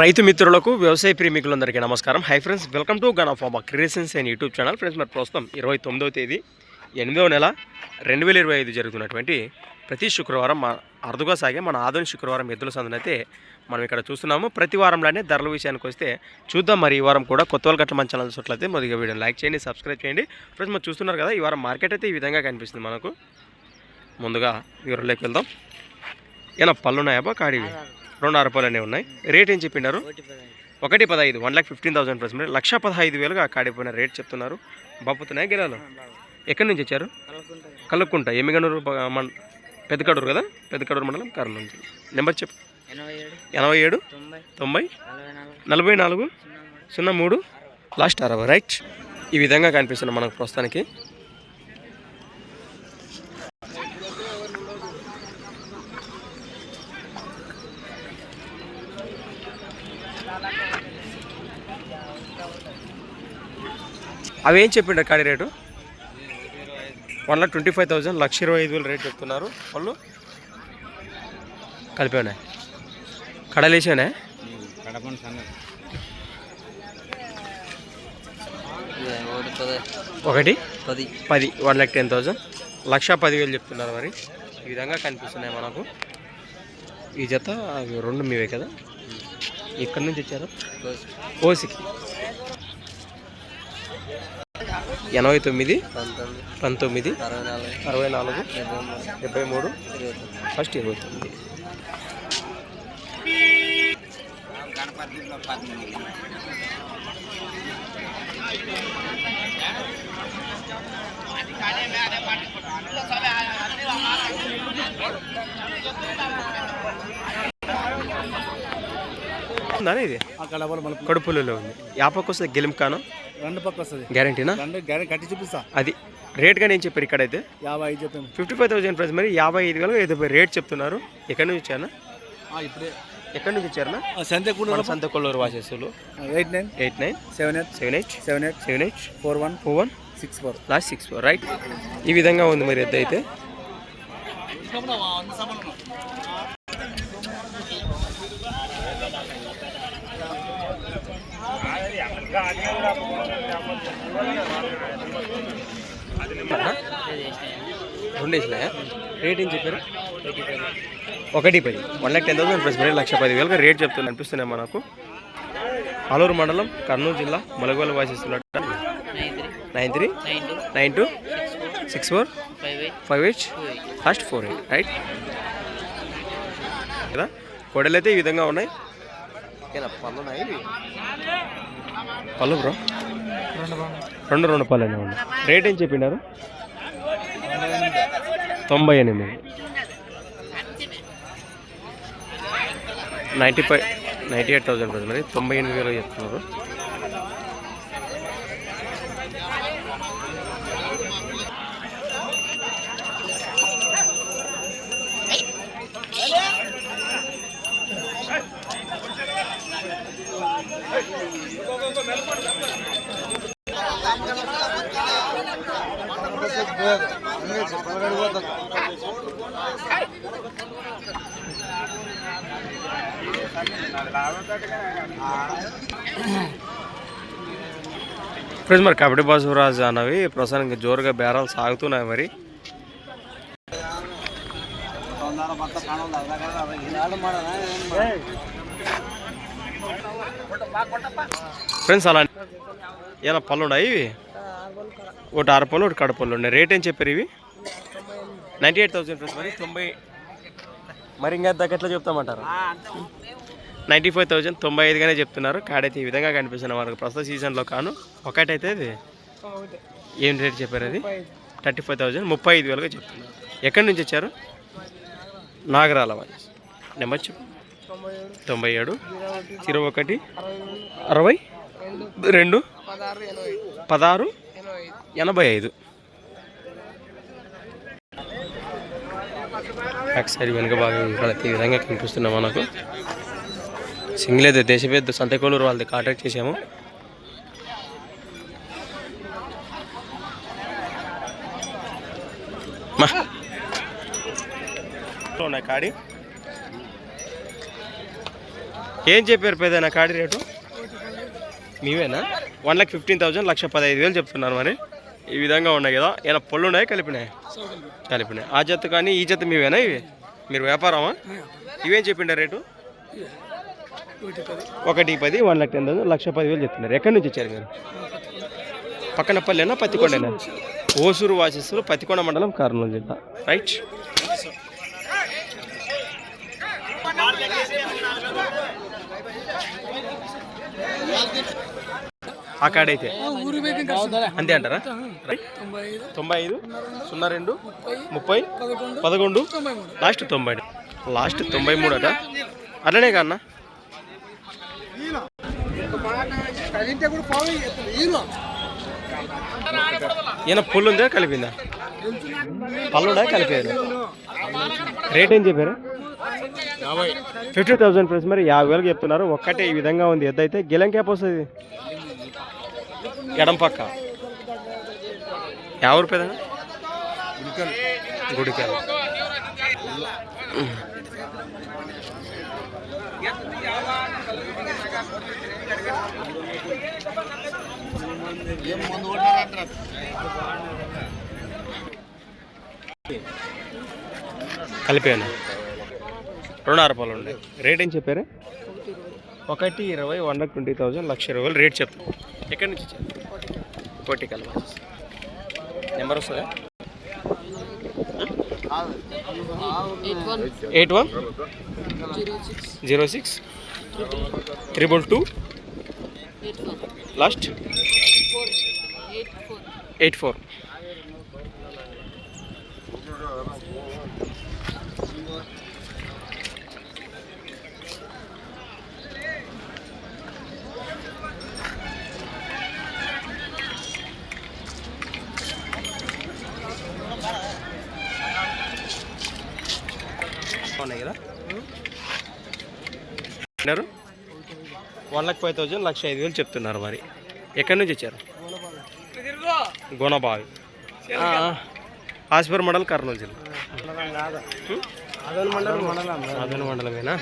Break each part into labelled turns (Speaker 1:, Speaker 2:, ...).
Speaker 1: రైతు మిత్రులకు వ్యవసాయ ప్రేమికులందరికీ నమస్కారం. Hi friends welcome to gun ఆఫ్ అబా creations and YouTube channel friends మరి ప్రస్తుతం ఇరవై తొమ్మిదవ తేదీ ఎనిమిదవ నెల రెండు వేల ఇరవై ఐదు జరుగుతున్నటువంటి ప్రతి శుక్రవారం మా అరుదుగా సాగే మన ఆధునిక శుక్రవారం ఎద్దుల సందునైతే మనం ఇక్కడ చూస్తున్నాము. ప్రతి వారంలోనే ధరల విషయానికి వస్తే చూద్దాం. మరి ఈ వారం కూడా కొత్త వాళ్ళు గట్ల మన ఛానల్ చూసినట్లయితే మొదటిగా వీడియో లైక్ చేయండి సబ్స్క్రైబ్ చేయండి. ఫ్రెండ్స్ మనం చూస్తున్నారు కదా ఈ వారం మార్కెట్ అయితే ఈ విధంగా కనిపిస్తుంది మనకు. ముందుగా వివరంలోకి వెళ్దాం. ఏనా పళ్ళు ఉన్నాయా కాడి రెండు అరపాలు అనేవి ఉన్నాయి. రేట్ ఏం చెప్పినారు? ఒకటి పదహైదు one lakh fifteen thousand plus మీరు లక్ష పదహైదు వేలుగా కాడిపోయిన రేట్ చెప్తున్నారు. బాపుతున్నాయి గిరాలు ఎక్కడి నుంచి వచ్చారు? కలుక్కుంటా ఎమ్మిగనూరు ప- పెద్దకడూరు కదా? పెద్దకడూరు మండలం కర్నూలు నుంచి. నెంబర్ చెప్పు.
Speaker 2: ఎనభై ఏడు తొంభై నలభై నాలుగు సున్నా మూడు
Speaker 1: సున్నా మూడు లాస్ట్ అరవై. రైట్. ఈ విధంగా కనిపిస్తుంది మనకు ప్రస్తుతానికి అవి ఏం చెప్పిండ కాడి rate? One lakh twenty five thousand లక్ష ఇరవై ఐదు వేలు రేట్ చెప్తున్నారు. వాళ్ళు కలిపి ఉన్నాయి కడలేసానే
Speaker 2: ఒకటి? పది.
Speaker 1: ఒకటి
Speaker 2: పది.
Speaker 1: పది వన్ ల్యాక్ టెన్ థౌజండ్ లక్ష పదివేలు చెప్తున్నారు మరి. ఈ విధంగా కనిపిస్తున్నాయి మనకు. ఈ జత అవి రెండు మీవే కదా? ఎక్కడి నుంచి వచ్చారు ఓసికి. ఎనభై తొమ్మిది
Speaker 2: పంతొమ్మిది అరవై నాలుగు డెబ్బై మూడు
Speaker 1: మూడు
Speaker 2: ఇరవై తొమ్మిది.
Speaker 1: ఫస్ట్ ఇరవై తొమ్మిది ఉందా ఇది కడుపులలో ఉంది. యాపకు వస్తే గెలింకాను
Speaker 3: రెండు పక్క వస్తుంది.
Speaker 1: గ్యారంటీనా
Speaker 3: కట్టి చూపిస్తా.
Speaker 1: అది రేట్గా నేను చెప్పారు ఇక్కడైతే?
Speaker 3: యాభై ఐదు చెప్పాము.
Speaker 1: Fifty five thousand price. మరి యాభై ఐదు వేలు ఐదు రేట్ చెప్తున్నారు. ఎక్కడి నుంచి వచ్చానా
Speaker 3: ఆ, ఇప్పుడే.
Speaker 1: ఎక్కడి నుంచి వచ్చారనా
Speaker 3: సంతే కూడా
Speaker 1: మన సంత Kolluru వాసేసులు.
Speaker 3: Eight nine.
Speaker 1: Eight nine.
Speaker 3: Seven eight.
Speaker 1: Seven eight.
Speaker 3: Seven eight.
Speaker 1: Seven eight.
Speaker 3: Four one.
Speaker 1: Four one.
Speaker 3: Six four.
Speaker 1: Last six four. Right. ఈ విధంగా ఉంది మరి ఎద్దు అయితే. రెండు వేసినాయా రేట్ ఏం చెప్పారు? ఒకటి పది. One lakh ten thousand plus మరి లక్ష పది వేలుగా రేట్ చెప్తుంది అనిపిస్తున్నాయి మనకు. ఆలూరు మండలం కర్నూలు జిల్లా Malagolu వాసిస్తున్నట్టు.
Speaker 2: Nine three
Speaker 1: nine three.
Speaker 2: Nine two. Six four five eight
Speaker 1: last four eight right కదా? కొడలు అయితే ఈ విధంగా ఉన్నాయి. ఉన్నాయి పళ్ళు బ్రో? రెండు రెండు పళ్ళు ఉన్నాయి రేట్ ఏం చెప్పినారు? తొంభై ఎనిమిది. Ninety five ninety eight thousand మరి. తొంభై ఎనిమిది వేలు చెప్తున్నారు. ఫ్రెండ్స్ మరి కబడ్డీ బాసురాజు అన్నవి ప్రస్తుతానికి జోరుగా బేరాలు సాగుతున్నాయి మరి. ఫ్రెండ్స్ అలా ఇలా పళ్ళు ఉన్నాయి ఇవి? ఒకటి అరపళ్ళు ఒకటి కడపళ్ళు ఉన్నాయి. రేట్ ఏం చెప్పారు ఇవి? నైంటీ ఎయిట్ థౌసండ్ ఫ్రెండ్స్ మరి తొంభై మరి ఇంకా తగ్గట్లా చెప్తామంటారు. నైంటీ ఫైవ్ థౌసండ్ తొంభై ఐదుగానే చెప్తున్నారు. కాడైతే ఈ విధంగా కనిపిస్తుంది మనకు ప్రస్తుత సీజన్లో కాను. ఒకటైతే ఇది. ఏం రేట్ చెప్పారు అది? థర్టీ ఫైవ్ థౌసండ్ ముప్పై ఐదు వేలుగా చెప్తున్నారు. ఎక్కడి నుంచి వచ్చారు? నాగరాల వాయిస్ నెంబర్ చెప్పు. తొంభై ఏడు. జీరో ఒకటి. అరవై. రెండు. పదహారు. ఎనభై ఐదు. బ్యాక్ సైడ్ వెనుక బాగా ఇక్కడ ఈ విధంగా కనిపిస్తున్నాం మనకు. సింగిల్ అయితే దేశ పెద్ద సంతకోలూరు వాళ్ళది కాంటాక్ట్ చేసాము మా. ఉన్నాయి కాడి? ఏం చెప్పారు పెద్దనా కాడి రేటు? మీవేనా? వన్ లాక్ ఫిఫ్టీన్ థౌసండ్ లక్ష పదహైదు వేలు చెప్తున్నారు మరి. ఈ విధంగా ఉన్నాయి కదా. ఏమైనా పళ్ళు ఉన్నాయి కలిపినాయి? కలిపినాయి. ఆ జత కానీ ఈ జత మీవేనా ఇవి? మీరు వ్యాపారమా? ఇవేం చెప్పిండారు రేటు? ఒకటి పది వన్ లాక్ టెన్ థౌసండ్ లక్ష పదివేలు చెప్తున్నారు. ఎక్కడి నుంచి వచ్చారు మీరు? పక్కన పల్లెనా పత్తికొండనా? ఓసూరు వాసిస్తులు పత్తికొండ మండలం కర్నూలు జిల్లా. రైట్ ఆ కాడైతే. అంతే అంటారా? రైట్. తొంభై ఐదు సున్నా రెండు ముప్పై పదకొండు లాస్ట్ తొంభై. లాస్ట్ తొంభై మూడు అట. అట్లనే కన్నా ఈయన. పుల్లు ఉందా కలిపిందా? పళ్ళుడా కలిపారు రేట్ ఏం చెప్పారు? ఫిఫ్టీ థౌసండ్ ఫ్రెండ్స్ మరి యాభై వేలకు చెప్తున్నారు. ఒక్కటే ఈ విధంగా ఉంది. ఎద్దు అయితే గిలం క్యాప్ వస్తుంది? ఎడం పక్క. యాభై రూపాయదా గుడికాయ కలిపాను? రెండు రూపాయలు ఉండే. రేట్ ఏం చెప్పారు? ఒకటి ఇరవై వన్ లాక్ ట్వంటీ థౌజండ్ లక్ష వేలు రేట్ చెప్తాను ఎక్కడి నుంచి కోటి కలవ నెంబర్ వస్తుందా? Eight one. Zero six. Triple two last eight four ఉన్నాయి కదా అన్నారు వన్ లాక్ ఫైవ్ థౌజండ్ లక్ష ఐదు వేలు చెప్తున్నారు మరి. ఎక్కడి నుంచి వచ్చారు? గుణబావి. హాస్పర్ మండల్ కర్నూలు జిల్లా? అదన మండలమేనా?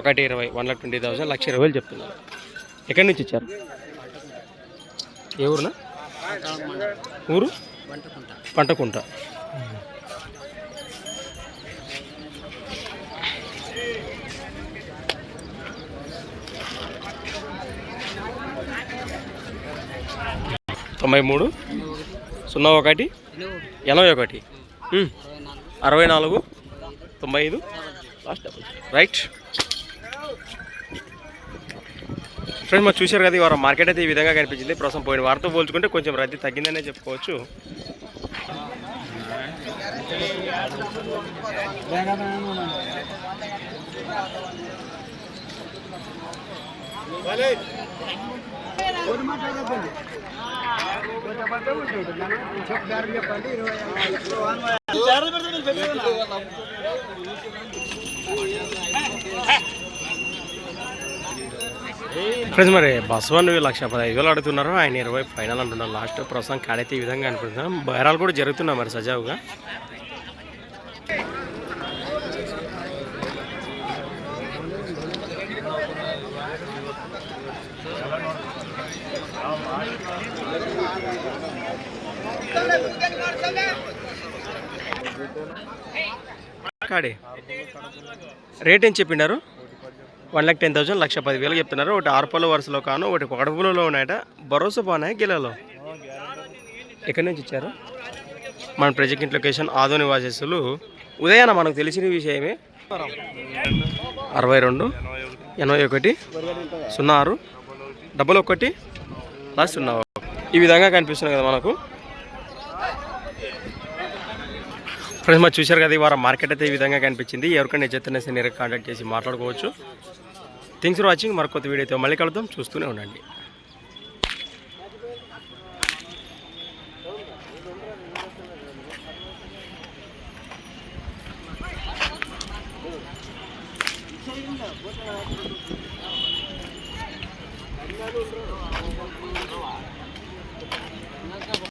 Speaker 1: ఒకటి ఇరవై వన్ లాక్ ట్వంటీ థౌసండ్ లక్ష ఇరవై వేలు చెప్తున్నారు. ఎక్కడి నుంచి ఇచ్చారు ఏ ఊరునా? ఊరు? పంటకుంట. తొంభై మూడు. సున్నా ఒకటి. ఎనభై ఒకటి. అరవై నాలుగు. తొంభై ఐదు. లాస్ట్ డబుల్ రైట్ ఫ్రెండ్స్ మరి చూశారు కదా వారం మార్కెట్ అయితే ఈ విధంగా కనిపించింది ప్రస్తుతం పోయిన వారితో పోల్చుకుంటే కొంచెం రద్దీ తగ్గిందనే చెప్పుకోవచ్చు ఫ్రెండ్స్ మరి బస్వన్ లక్ష పదహైదు వేలు అడుగుతున్నారు ఆయన ఇరవై ఫైనల్ అంటున్నారు. లాస్ట్ ప్రస్తుతం కాడైతే ఈ విధంగా అనుకుంటున్నాం బహిరాలు కూడా జరుగుతున్నాయి మరి సజావుగా. కాడే. రేట్ ఏం చెప్పినారు వన్ ల్యాక్ టెన్ థౌసండ్ లక్ష పది వేలు చెప్తున్నారు. ఒకటి ఆరుపల్ల వరుసలో కాను ఒకటి కొడపులలో ఉన్నాయట. భరోసా బాగున్నాయి గిలలో ఎక్కడి నుంచి ఇచ్చారు? మన ప్రజెంట్ లొకేషన్ ఆదో వాసేసులు ఉదయాన మనకు తెలిసిన విషయమే. అరవై రెండు ఎనభై ఒకటి సున్నా ఆరు డబల్ ఒకటి లాస్ట్ సున్నా ఈ విధంగా కనిపిస్తున్నాయి కదా మనకు. ఫ్రెండ్స్ మరి చూశారు కదా ఈ వారం మార్కెట్ అయితే ఈ విధంగా కనిపించింది. ఎవరికైనా చెత్తనే నేరుగా కాంటాక్ట్ చేసి మాట్లాడుకోవచ్చు. థింగ్స్ ఫర్ వాచింగ్ మరి కొత్త వీడియోతో మళ్ళీ కలుద్దాం. చూస్తూనే ఉండండి.
Speaker 3: అన్నాడు